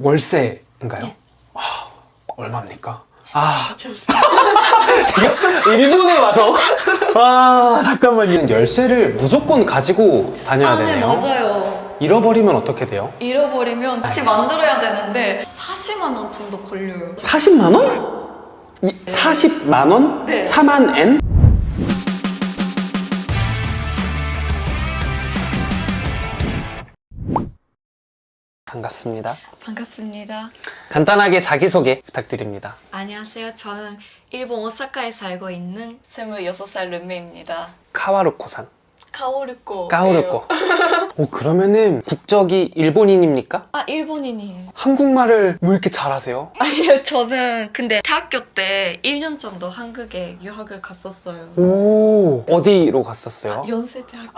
월세인가요? 네. 아, 얼마입니까? 아, 제가 일본에 와서 아 잠깐만요. 열쇠를 무조건 가지고 다녀야 아, 네, 되네요. 맞아요. 잃어버리면 어떻게 돼요? 잃어버리면 다시 만들어야 되는데 40만 원 정도 걸려요. 40만 원? 이, 40만 원? 네. 4만 엔? 반갑습니다. 반갑습니다. 간단하게 자기소개 부탁드립니다. 안녕하세요. 저는 일본 오사카에 살고 있는 26살 룸메입니다. 카와루코산. 카오르코. 까오르코. 오, 그러면은 국적이 일본인입니까? 아, 일본인이에요. 한국말을 왜 이렇게 잘하세요? 아니요, 저는 근데 대학교 때 1년 정도 한국에 유학을 갔었어요. 오, 어디로 갔었어요? 연세대학교.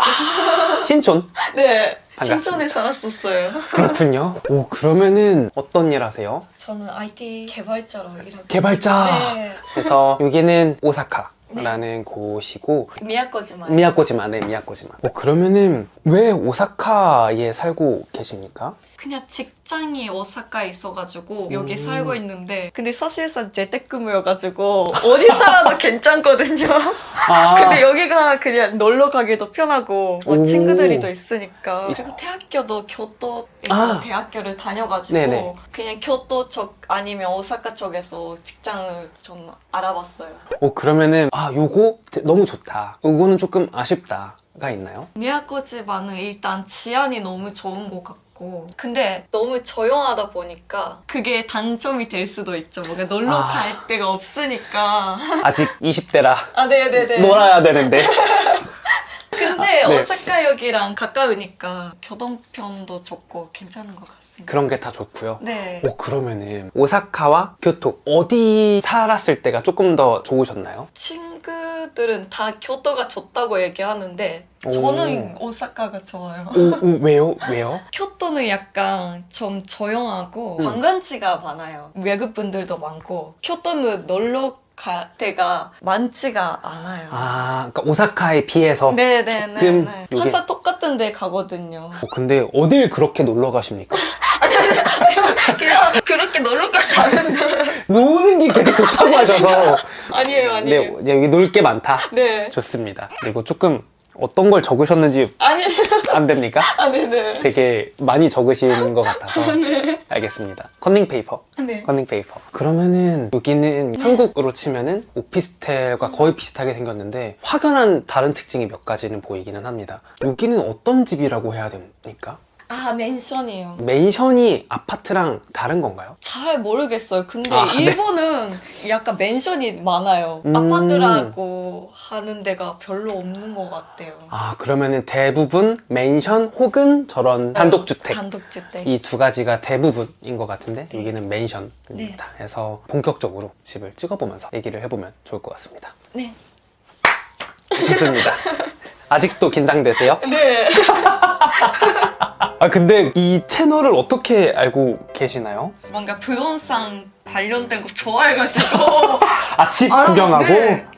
신촌? 네. 반갑습니다. 신촌에 살았었어요. 그렇군요. 오, 그러면은 어떤 일 하세요? 저는 IT 개발자로 일하고 개발자. 있어요. 네. 그래서 여기는 오사카 라는 곳이고. 미야코지마, 네, 미야코지마. 어, 그러면은 왜 오사카에 살고 계십니까? 그냥 직장이 오사카에 있어가지고 여기 음. 살고 있는데 근데 사실상 재택근무여가지고 어디 살아도 괜찮거든요. 아, 근데 여기가 그냥 놀러 가기도 편하고 뭐 오. 친구들이 또 있으니까 그리고 대학교도 교토에서 아. 대학교를 다녀가지고 네네. 그냥 교토 쪽 아니면 오사카 쪽에서 직장을 좀 알아봤어요. 어, 그러면은 아, 요거 너무 좋다. 요거는 조금 아쉽다가 있나요? 미야코지마는 일단治安이 너무 좋은 것 같고 근데 너무 조용하다 보니까 그게 단점이 될 수도 있죠. 뭔가 놀러 아. 갈 데가 없으니까. 아직 20대라 아 네네네. 놀아야 되는데. 근데 아, 네. 오사카역이랑 가까우니까 교통편도 좋고 괜찮은 것 같습니다. 그런 게 다 좋고요. 네. 오, 그러면은 오사카와 교토 어디 살았을 때가 조금 더 좋으셨나요? 친구들은 다 교토가 좋다고 얘기하는데 오. 저는 오사카가 좋아요. 오, 오, 왜요? 왜요? 교토는 약간 좀 조용하고 음. 관광지가 많아요. 외국 분들도 많고 교토는 놀러 갈 데가 많지가 않아요. 아, 그러니까 오사카에 비해서. 네네네. 조금 네. 요게- 항상 똑같은 데 가거든요. 어, 근데 어딜 그렇게 놀러 가십니까? 그냥 그렇게 놀러 가지 않는데. 노는 게 계속 좋다고 하셔서. 아니에요, 네, 아니에요. 네, 여기 놀 게 많다. 네. 좋습니다. 그리고 조금 어떤 걸 적으셨는지 아니에요. 안 됩니까? 아, 네네. 되게 많이 적으신 것 같아서. 알겠습니다. 컨닝 페이퍼. 네. 컨닝 페이퍼. 그러면은 여기는 한국으로 치면은 오피스텔과 거의 비슷하게 생겼는데 확연한 다른 특징이 몇 가지는 보이기는 합니다. 여기는 어떤 집이라고 해야 됩니까? 아, 맨션이에요. 맨션이 아파트랑 다른 건가요? 잘 모르겠어요. 근데 아, 네. 일본은 약간 맨션이 많아요. 음. 아파트라고 하는 데가 별로 없는 것 같아요. 아 그러면은 대부분 맨션 혹은 저런 단독주택 단독주택. 이 두 가지가 대부분인 것 같은데 네. 여기는 맨션입니다. 그래서 본격적으로 집을 찍어보면서 얘기를 해보면 좋을 것 같습니다. 네. 좋습니다. 아직도 긴장되세요? 네. 아 근데 이 채널을 어떻게 알고 계시나요? 뭔가 부동산 관련된 거 좋아해가지고. 아 집 아, 구경하고 네.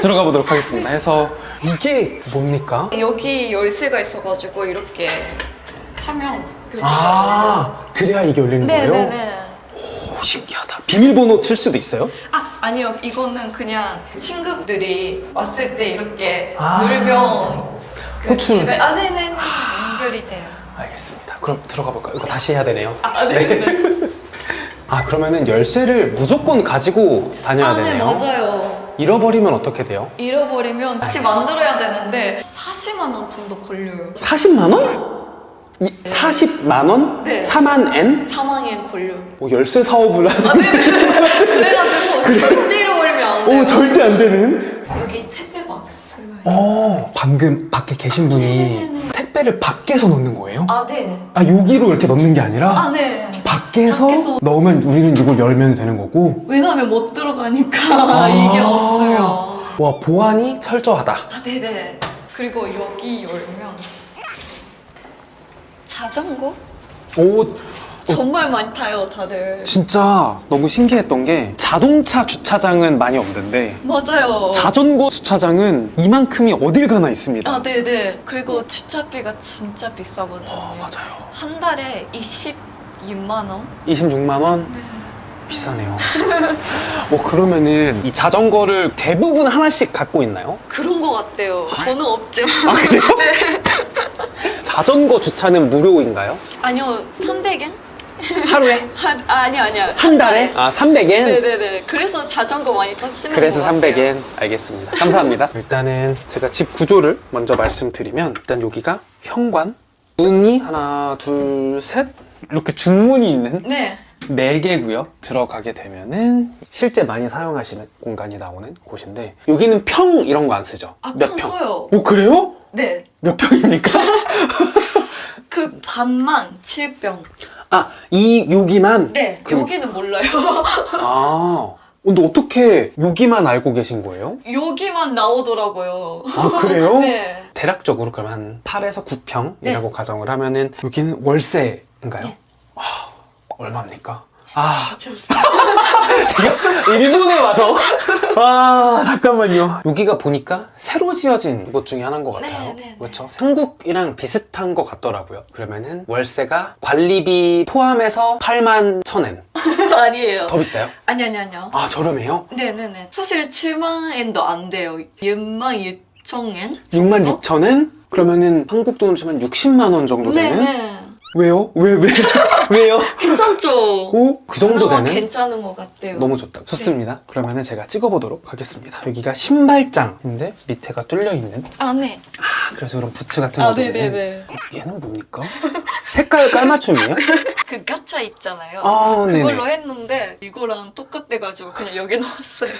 들어가 보도록 하겠습니다. 해서 이게 뭡니까? 여기 열쇠가 있어가지고 이렇게 하면. 아 그래야 이게 열리는 거예요? 네네네. 오, 신기하다. 비밀번호 칠 수도 있어요? 아 아니요 이거는 그냥 친구들이 왔을 때 이렇게 아. 누르면 그 호출. 집에 아 네네네 연결이 돼요. 알겠습니다. 그럼 들어가 볼까요? 이거 다시 해야 되네요. 아 네 네. 아 그러면은 열쇠를 무조건 가지고 다녀야 아 네 되네요. 맞아요. 잃어버리면 어떻게 돼요? 잃어버리면 다시 만들어야 되는데 40만 원 정도 걸려요. 40만 원? 이, 40만 원? 네. 4만 엔? 사망에 걸려. 오, 열쇠 사업을 하는. 아 네네. 그래가지고 절대 잃어버리면 안. 오 절대 안 되는. 여기 택배 박스가. 어 방금 밖에 계신 분이 네네네. 택배를 밖에서 넣는 거예요? 아 네. 아 여기로 이렇게 넣는 게 아니라 아 네. 밖에서, 밖에서. 넣으면 우리는 이걸 열면 되는 거고. 왜냐면 못 들어가니까 아. 이게 없어요. 와 보안이 철저하다. 아, 네네. 그리고 여기 열면 자전거? 오 정말 많이 타요, 다들. 진짜 너무 신기했던 게 자동차 주차장은 많이 없는데 맞아요. 자전거 주차장은 이만큼이 어딜 가나 있습니다. 아, 네네. 그리고 주차비가 진짜 비싸거든요. 어, 맞아요. 한 달에 22만 원? 26만 원 네. 비싸네요. 뭐 그러면은 이 자전거를 대부분 하나씩 갖고 있나요? 그런 거 같대요. 저는 없지만. 아 그래요? 네. 자전거 주차는 무료인가요? 아니요, 300엔? 하루에? 한, 아, 아니, 아니야. 한 달에? 아 300엔? 네네네. 그래서 자전거 많이 타시는 그래서 것 같아요. 300엔 알겠습니다. 감사합니다. 일단은 제가 집 구조를 먼저 말씀드리면 일단 여기가 현관 문이 하나 둘 셋 이렇게 중문이 있는 네. 네 개고요. 들어가게 되면은 실제 많이 사용하시는 공간이 나오는 곳인데 여기는 평 이런 거 안 쓰죠? 아, 몇평 평? 써요. 오 그래요? 네. 몇 평입니까? 그 반만 7병. 아이 여기만? 네. 그럼- 여기는 몰라요. 아 근데 어떻게 여기만 알고 계신 거예요? 여기만 나오더라고요. 아 그래요? 네. 대략적으로 그럼 한 8에서 9평이라고 네. 가정을 하면은 여기는 월세인가요? 네. 아, 얼마입니까? 아. 제가 일본에 와서 아 잠깐만요. 여기가 보니까 새로 지어진 곳 중에 하나인 것 같아요. 네, 네, 네. 그렇죠. 한국이랑 비슷한 것 같더라고요. 그러면은 월세가 관리비 포함해서 8만 천엔 아니에요. 더 비싸요? 아니, 아니, 아니요. 아 저렴해요? 네네네. 사실 7만 엔도 안 돼요. 6만 6천 엔? 6만 6천엔? 그러면은 한국 돈으로 치면 60만 원 정도 되는? 네네. 왜요? 왜 왜? 왜요? 괜찮죠? 오, 그 정도 그나마 되는? 괜찮은 것 같아요. 너무 좋다. 좋습니다. 그러면은 제가 찍어보도록 하겠습니다. 여기가 신발장인데 밑에가 뚫려 있는. 아, 네. 아, 그래서 이런 부츠 같은 아, 거. 네네네. 얘는 뭡니까? 색깔 깔맞춤이에요? 그 가차 있잖아요. 아, 네네. 그걸로 했는데 이거랑 똑같아가지고 그냥 여기 넣었어요.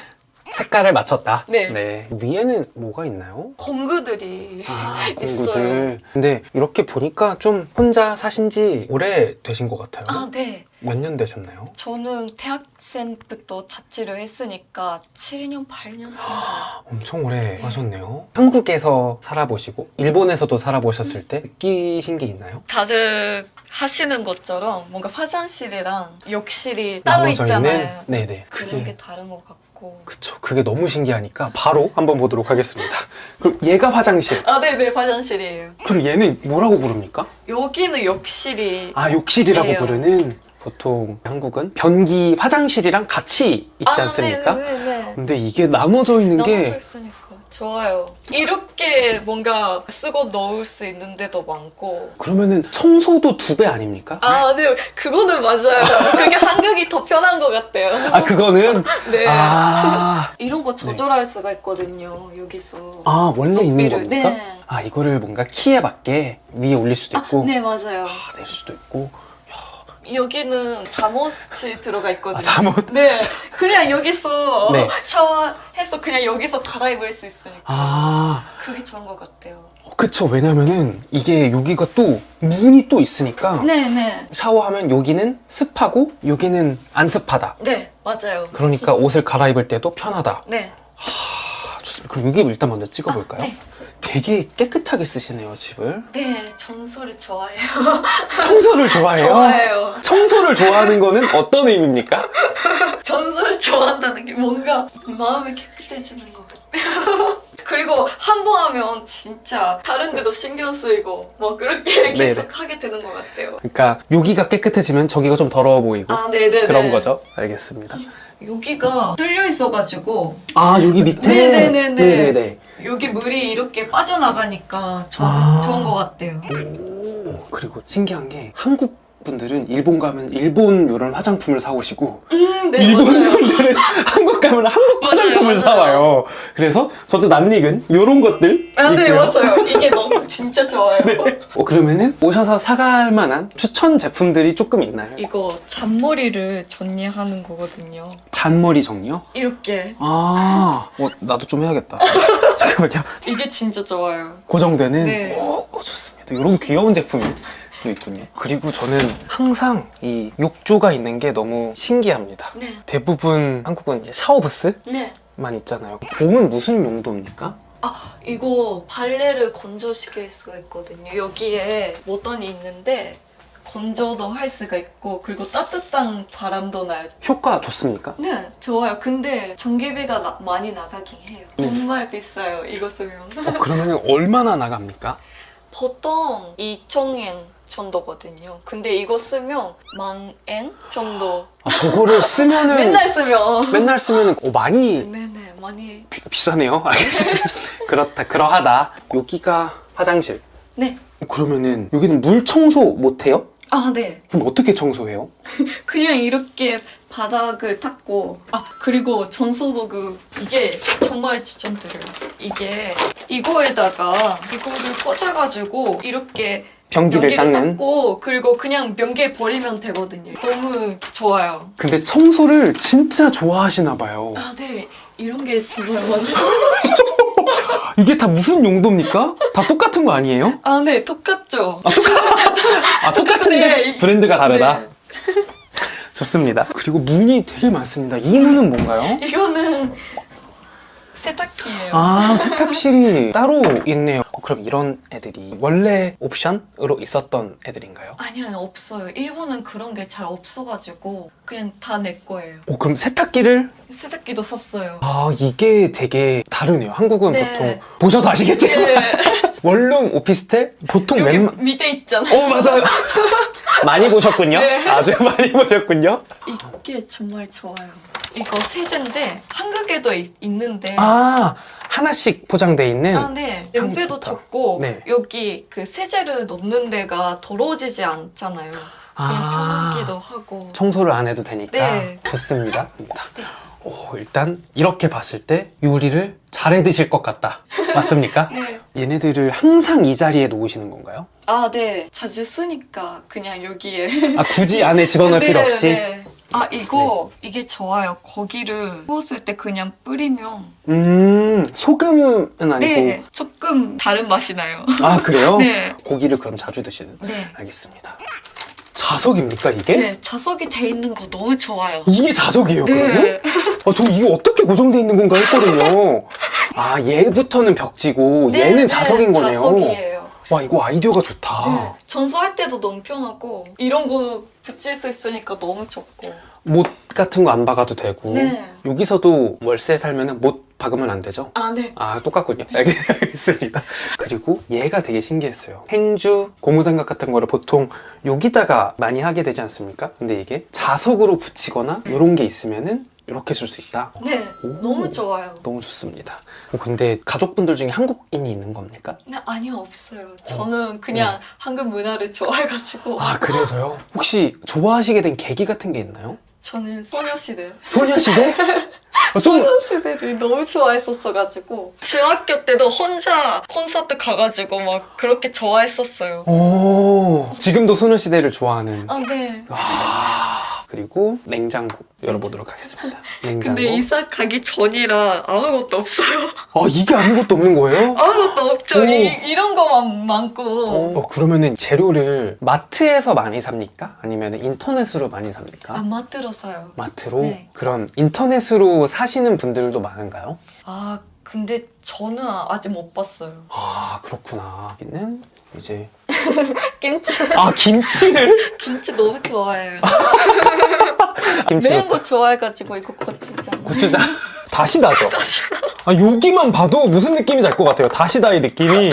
색깔을 맞췄다. 네. 위에는 뭐가 있나요? 공구들이 아, 있어요. 공구들. 근데 이렇게 보니까 좀 혼자 사신 지 오래 되신 것 같아요. 아, 네. 몇 년 되셨나요? 저는 대학생부터 자취를 했으니까 7년, 8년 정도. 엄청 오래 하셨네요. 한국에서 살아보시고 일본에서도 살아보셨을 때 느끼신 게 있나요? 다들 하시는 것처럼 뭔가 화장실이랑 욕실이 따로 나눠져 있잖아요. 있는? 네네. 그런 게 다른 것 같고. 그쵸. 그게 너무 신기하니까 바로 한번 보도록 하겠습니다. 그럼 얘가 화장실. 아, 네네, 화장실이에요. 그럼 얘는 뭐라고 부릅니까? 여기는 욕실이. 아, 욕실이라고 예요. 부르는 보통 한국은 변기 화장실이랑 같이 있지 아, 않습니까? 네네네. 근데 이게 나눠져 있는 나눠져 게 있으니까 좋아요. 이렇게 뭔가 쓰고 넣을 수 있는 데도 많고. 그러면은 청소도 두 배 아닙니까? 아, 네, 그거는 맞아요. 그게 한국이 더 편한 것 같아요. 아, 그거는 네. 아, 이런 거 조절할 수가 있거든요, 여기서. 아 원래 있는 높이를. 겁니까? 네. 아 이거를 뭔가 키에 맞게 위에 올릴 수도 아, 있고 네, 맞아요. 아, 내릴 수도 있고 여기는 잠옷이 들어가 있거든요. 아, 잠옷 네, 그냥 여기서 네. 샤워해서 그냥 여기서 갈아입을 수 있으니까 아 그게 좋은 것 같아요. 그쵸 왜냐면은 이게 여기가 또 문이 또 있으니까 네, 네, 샤워하면 여기는 습하고 여기는 안 습하다 네, 맞아요. 그러니까 옷을 갈아입을 때도 편하다 네, 아, 좋습니다 그럼 여기 일단 먼저 찍어볼까요? 아, 네. 되게 깨끗하게 쓰시네요 집을 네, 전소를 좋아해요. 청소를 좋아해요? 좋아해요. 청소를 좋아하는 거는 어떤 의미입니까? 전소를 좋아한다는 게 뭔가 마음이 깨끗해지는 것 같아요. 그리고 한 번 하면 진짜 다른 데도 신경 쓰이고 뭐 그렇게 네네. 계속 하게 되는 것 같아요. 그러니까 여기가 깨끗해지면 저기가 좀 더러워 보이고 아, 네네네. 그런 거죠 알겠습니다 여기가 뚫려 있어가지고 아 여기 밑에 네네네네. 네네네. 여기 물이 이렇게 빠져나가니까 저, 아. 좋은 것 같아요. 오 그리고 신기한 게 한국 분들은 일본 가면 일본 이런 화장품을 사오시고 음, 네, 일본 맞아요. 분들은 한국 가면 한국 맞아요, 화장품을 맞아요. 사와요. 그래서 저도 낯익은 이런 것들 아, 네, 있고요. 맞아요. 이게 너무 진짜 좋아요. 어, 그러면은 오셔서 사갈 만한 추천 제품들이 조금 있나요? 이거 잔머리를 정리하는 거거든요. 잔머리 정리요? 이렇게. 아, 어, 나도 좀 해야겠다. 잠깐만요. 이게 진짜 좋아요. 고정되는 네. 오, 오, 좋습니다. 이런 귀여운 제품이 또 있군요. 그리고 저는 항상 이 욕조가 있는 게 너무 신기합니다. 네. 대부분 한국은 이제 샤워 부스만 네. 있잖아요. 봄은 무슨 용도입니까? 아, 이거 발레를 건조시킬 수가 있거든요. 여기에 모던이 있는데 건조도 할 수가 있고 그리고 따뜻한 바람도 나요. 효과 좋습니까? 네, 좋아요. 근데 전기비가 나- 많이 나가긴 해요. 네. 정말 비싸요. 이거 쓰면. 어, 그러면 얼마나 나갑니까? 보통 2,000엔 정도거든요. 근데 이거 쓰면 만엔 정도. 아, 저거를 쓰면은 맨날 쓰면. 맨날 쓰면은 어, 많이 네네, 많이. 비, 비싸네요. 알겠습니다. 그렇다 그러하다. 여기가 화장실. 네. 어, 그러면은 여기는 물 청소 못 해요? 아, 네. 그럼 어떻게 청소해요? 그냥 이렇게 바닥을 닦고 아 그리고 전소 도구 이게 정말 추천드려요 이게 이거에다가 이거를 꽂아가지고 이렇게 변기를 닦는. 닦고 그리고 그냥 변기에 버리면 되거든요 너무 좋아요 근데 청소를 진짜 좋아하시나 봐요. 아 네 이런 게 정말 많아요 이게 다 무슨 용도입니까? 다 똑같은 거 아니에요? 아 네 똑같죠 아 똑같은데 네. 브랜드가 다르다. 네. 좋습니다. 그리고 문이 되게 많습니다. 이 문은 뭔가요? 이거는 세탁기예요 아 세탁실이 따로 있네요. 어, 그럼 이런 애들이 원래 옵션으로 있었던 애들인가요? 아니요 없어요 일본은 그런 게 잘 없어가지고 그냥 다 내 거예요 오, 그럼 세탁기를 세탁기도 샀어요 아 이게 되게 다르네요. 한국은 네. 보통 보셔서 아시겠지만 네. 원룸 오피스텔 보통 여기 웬만 밑에 있잖아요. 어 맞아요. 많이 보셨군요. 네. 아주 많이 보셨군요. 이게 정말 좋아요. 이거 세제인데 한국에도 있, 있는데 아 하나씩 포장돼 있는 아, 네. 냄새도. 좋고 네. 여기 그 세제를 넣는 데가 더러워지지 않잖아요. 그냥 아. 편하기도 하고. 청소를 안 해도 되니까 네. 좋습니다. 네. 오, 일단 이렇게 봤을 때 요리를 잘해 드실 것 같다. 맞습니까? 네. 얘네들을 항상 이 자리에 놓으시는 건가요? 아, 네. 자주 쓰니까 그냥 여기에. 아 굳이 안에 집어넣을 네, 필요 없이? 네. 아, 이거 이게 좋아요. 고기를 구웠을 때 그냥 뿌리면 음 소금은 아니고 네, 조금 다른 맛이 나요. 아 그래요? 네. 고기를 그럼 자주 드시는? 네. 알겠습니다. 자석입니까 이게? 네, 자석이 돼 있는 거 너무 좋아요. 이게 자석이에요 그러면? 네. 아, 저 이게 어떻게 고정돼 있는 건가 했거든요. 아 얘부터는 벽지고 네, 얘는 네, 자석인 거네요. 자석이에요. 와 이거 아이디어가 좋다. 네. 전소할 때도 너무 편하고 이런 거 붙일 수 있으니까 너무 좋고. 못 같은 거 안 박아도 되고 네. 여기서도 월세 살면은 못 박으면 안 되죠? 아, 네. 아 똑같군요. 알겠- 알겠습니다. 그리고 얘가 되게 신기했어요. 행주 고무장갑 같은 거를 보통 여기다가 많이 하게 되지 않습니까? 근데 이게 자석으로 붙이거나 이런 게 있으면은 이렇게 쓸 수 있다. 네, 오. 너무 좋아요. 너무 좋습니다. 어, 근데 가족분들 중에 한국인이 있는 겁니까? 네, 아니요, 없어요. 저는 그냥 한국 문화를 좋아해가지고 아 그래서요? 혹시 좋아하시게 된 계기 같은 게 있나요? 저는 소녀시대. 소녀시대? 어, 좀 소녀시대를 너무 좋아했었어가지고 중학교 때도 혼자 콘서트 가가지고 막 그렇게 좋아했었어요. 오, 지금도 소녀시대를 좋아하는. 아, 네. 와, 그리고 냉장고 열어보도록 하겠습니다. 냉장고. 근데 이사 가기 전이라 아무것도 없어요. 아 이게 아무것도 없는 거예요? 아무것도 없죠. 오. 이, 이런 거만 많고. 어, 그러면은 재료를 마트에서 많이 삽니까? 아니면 인터넷으로 많이 삽니까? 안 맞들어 사요. 마트로? 네. 그럼 인터넷으로 사시는 분들도 많은가요? 아, 근데 저는 아직 못 봤어요. 아 그렇구나. 여기는 이제 김치. 아 김치를 김치 너무 좋아해요. 김치 매운 거 좋아해가지고 이거 고추장. 고추장 다시다죠. 아 여기만 봐도 무슨 느낌인지 알 것 같아요. 다시다의 느낌이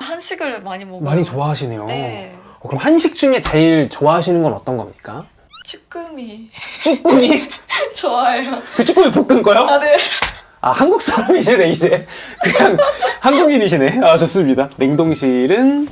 한식을 많이 먹어요. 많이 좋아하시네요. 네. 어, 그럼 한식 중에 제일 좋아하시는 건 어떤 겁니까? 쭈꾸미 쭈꾸미? 좋아해요. 그 쭈꾸미 볶은 거요? 아, 네. 아 한국 사람이시네 이제 그냥 한국인이시네. 아 좋습니다. 냉동실은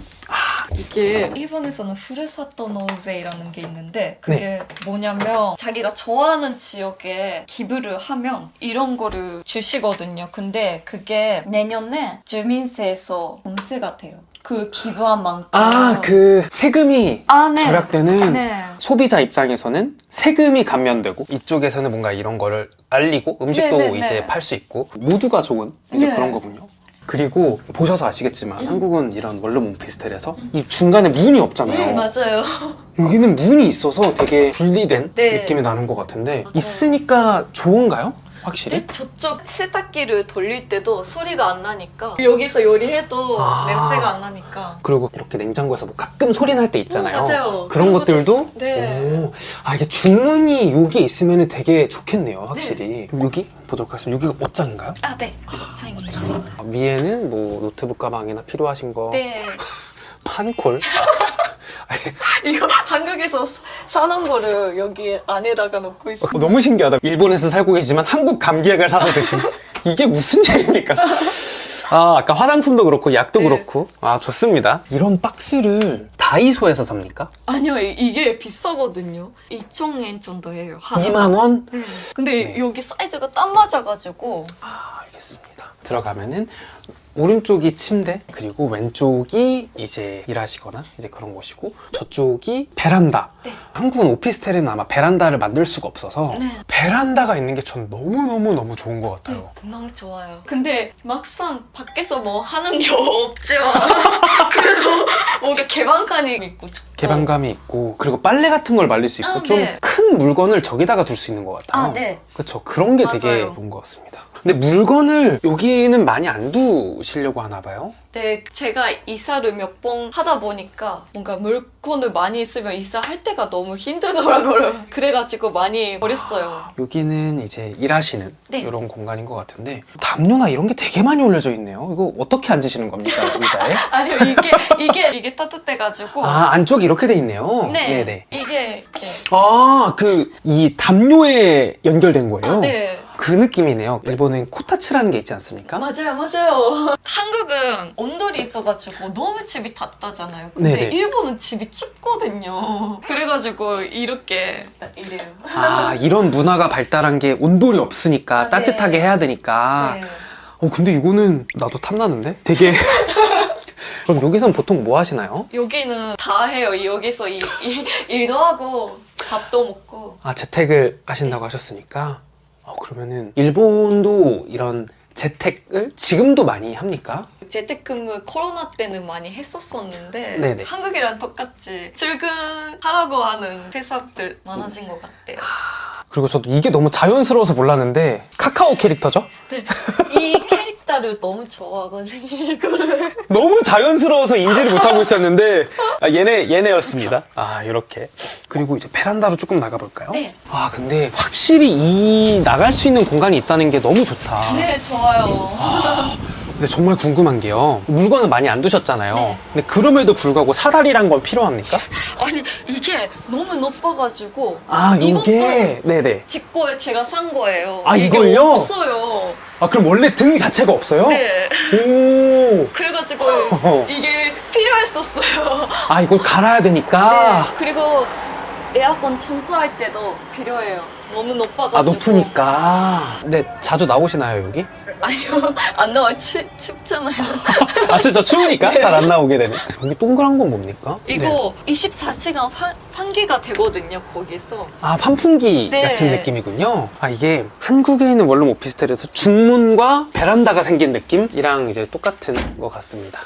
이게 일본에서는 후르사토 노제이라는 게 있는데 그게 네. 뭐냐면 자기가 좋아하는 지역에 기부를 하면 이런 거를 주시거든요. 근데 그게 내년에 주민세에서 공세가 돼요. 그 기부한 만큼. 아 그 세금이 아, 네. 절약되는 네. 소비자 입장에서는 세금이 감면되고 이쪽에서는 뭔가 이런 거를 알리고 음식도 네, 네, 이제 네. 팔수 있고 모두가 좋은 이제 네. 그런 거군요. 그리고 보셔서 아시겠지만 음. 한국은 이런 원룸 오피스텔에서 이 중간에 문이 없잖아요. 음, 맞아요. 여기는 문이 있어서 되게 분리된 네. 느낌이 나는 것 같은데 맞아요. 있으니까 좋은가요? 확실히? 근데 저쪽 세탁기를 돌릴 때도 소리가 안 나니까 여기서 요리해도 아. 냄새가 안 나니까 그리고 이렇게 냉장고에서 뭐 가끔 소리 날 때 있잖아요. 어, 맞아요. 그런 그런 것들도 것도 있- 네. 오, 아 이게 주문이 여기 있으면 되게 좋겠네요, 확실히. 그럼 여기 보도록 하겠습니다. 여기가 옷장인가요? 아, 네. 옷장이에요. 아, 위에는 뭐 노트북 가방이나 필요하신 거 네. 판콜. 이거 한국에서 사- 사놓은 거를 여기 안에다가 놓고 있어. 어, 너무 신기하다. 일본에서 살고 계시지만 한국 감기약을 사서 드신 이게 무슨 일입니까? 아, 아까 화장품도 그렇고 약도 네. 그렇고 아 좋습니다. 이런 박스를 다이소에서 삽니까? 아니요, 이- 이게 비싸거든요. 2,000엔 정도예요. 하나. 2만 원? 네. 근데 네. 여기 사이즈가 딱 맞아가지고 아, 알겠습니다. 들어가면은 오른쪽이 침대 그리고 왼쪽이 이제 일하시거나 이제 그런 곳이고 저쪽이 베란다. 네. 한국은 오피스텔에는 아마 베란다를 만들 수가 없어서 네. 베란다가 있는 게 전 너무 너무 너무 좋은 것 같아요. 너무 좋아요. 근데 막상 밖에서 뭐 하는 게 없지만 그래도 뭔가 개방감이 있고 좋고. 개방감이 있고 그리고 빨래 같은 걸 말릴 수 있고 아, 좀 네. 큰 물건을 저기다가 둘 수 있는 것 같아요. 아, 네. 그렇죠. 그런 게 되게 맞아요. 좋은 것 같습니다. 근데 물건을 여기는 많이 안 두시려고 하나 봐요. 네, 제가 이사를 몇 번 하다 보니까 뭔가 물건을 많이 있으면 이사할 때가 너무 힘들더라고요. 그래가지고 많이 버렸어요. 여기는 이제 일하시는 네. 이런 공간인 것 같은데 담요나 이런 게 되게 많이 올려져 있네요. 이거 어떻게 앉으시는 겁니까 의자에? 아니요, 이게, 이게, 이게 따뜻해가지고. 아 안쪽이 이렇게 돼 있네요. 네. 네네. 이게, 이렇게. 아그 이 담요에 연결된 거예요. 아, 네. 그 느낌이네요. 일본은 코타츠라는 게 있지 않습니까? 맞아요, 맞아요. 한국은 온돌이 있어가지고 너무 집이 닫다잖아요. 근데 네네. 일본은 집이 춥거든요. 그래가지고 이렇게 이래요. 아 이런 문화가 발달한 게 온돌이 없으니까 아, 네. 따뜻하게 해야 되니까. 네. 어 근데 이거는 나도 탐나는데? 되게 그럼 여기선 보통 뭐 하시나요? 여기는 다 해요. 여기서 이, 이- 일도 하고 밥도 먹고. 아 재택을 하신다고 하셨으니까 어, 그러면은 일본도 이런 재택을 지금도 많이 합니까? 재택근무 코로나 때는 많이 했었었는데 네네. 한국이랑 똑같이 출근하라고 하는 회사들 많아진 것 같아요. 그리고 저도 이게 너무 자연스러워서 몰랐는데 카카오 캐릭터죠? 네. 이 캐릭터를 너무 좋아하거든요. 이거를. 너무 자연스러워서 인지를 못하고 있었는데 아, 얘네 얘네였습니다. 아 이렇게 그리고 이제 베란다로 조금 나가볼까요? 네. 아 근데 확실히 이 나갈 수 있는 공간이 있다는 게 너무 좋다. 네, 좋아요. 근데 정말 궁금한 게요. 물건을 많이 안 두셨잖아요. 네. 근데 그럼에도 불구하고 사다리란 건 필요합니까? 아니 이게 너무 높아가지고 아 이게 이것도 네네. 제 거에 제가 산 거예요. 아, 이게 이걸요? 없어요. 아 그럼 원래 등 자체가 없어요? 네. 오. 그래가지고. 이게 필요했었어요. 아 이걸 갈아야 되니까. 네. 그리고 에어컨 청소할 때도 필요해요. 너무 높아가지고. 아 높으니까. 근데 자주 나오시나요 여기? 아니요 안 나와요. 추, 춥잖아요. 아 진짜 추우니까 네. 잘안 나오게 되네. 여기 동그란 건 뭡니까? 네. 이거 24시간 환, 환기가 되거든요. 거기서. 아 환풍기 네. 같은 느낌이군요. 아 이게 한국에 있는 원룸 오피스텔에서 중문과 베란다가 생긴 느낌이랑 이제 똑같은 것 같습니다.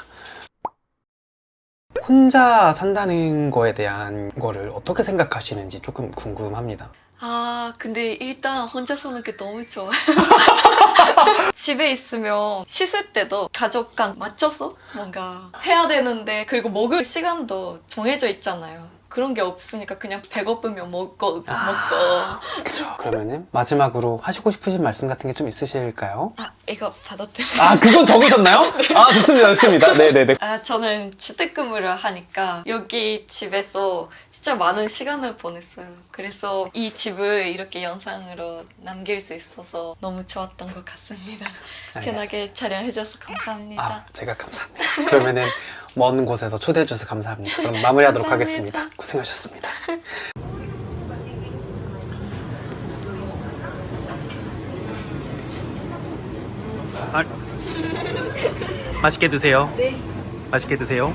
혼자 산다는 거에 대한 거를 어떻게 생각하시는지 조금 궁금합니다. 아, 근데 일단 혼자 사는 게 너무 좋아요. 집에 있으면 씻을 때도 가족간 맞춰서 뭔가 해야 되는데, 그리고 먹을 시간도 정해져 있잖아요. 그런 게 없으니까 그냥 배고프면 먹고, 아. 먹고. 그쵸. 그러면은 마지막으로 하시고 싶으신 말씀 같은 게 좀 있으실까요? 아, 이거 돼요? 아 그건 적으셨나요? 아 좋습니다, 좋습니다. 네네네. 아, 저는 재택근무를 하니까 여기 집에서 진짜 많은 시간을 보냈어요. 그래서 이 집을 이렇게 영상으로 남길 수 있어서 너무 좋았던 것 같습니다. 편하게 촬영해줘서 감사합니다. 아, 제가 감사합니다. 그러면은 먼 곳에서 초대해 주셔서 감사합니다. 그럼 마무리하도록 감사합니다. 하겠습니다. 고생하셨습니다. 아, 맛있게 드세요. 네. 맛있게 드세요.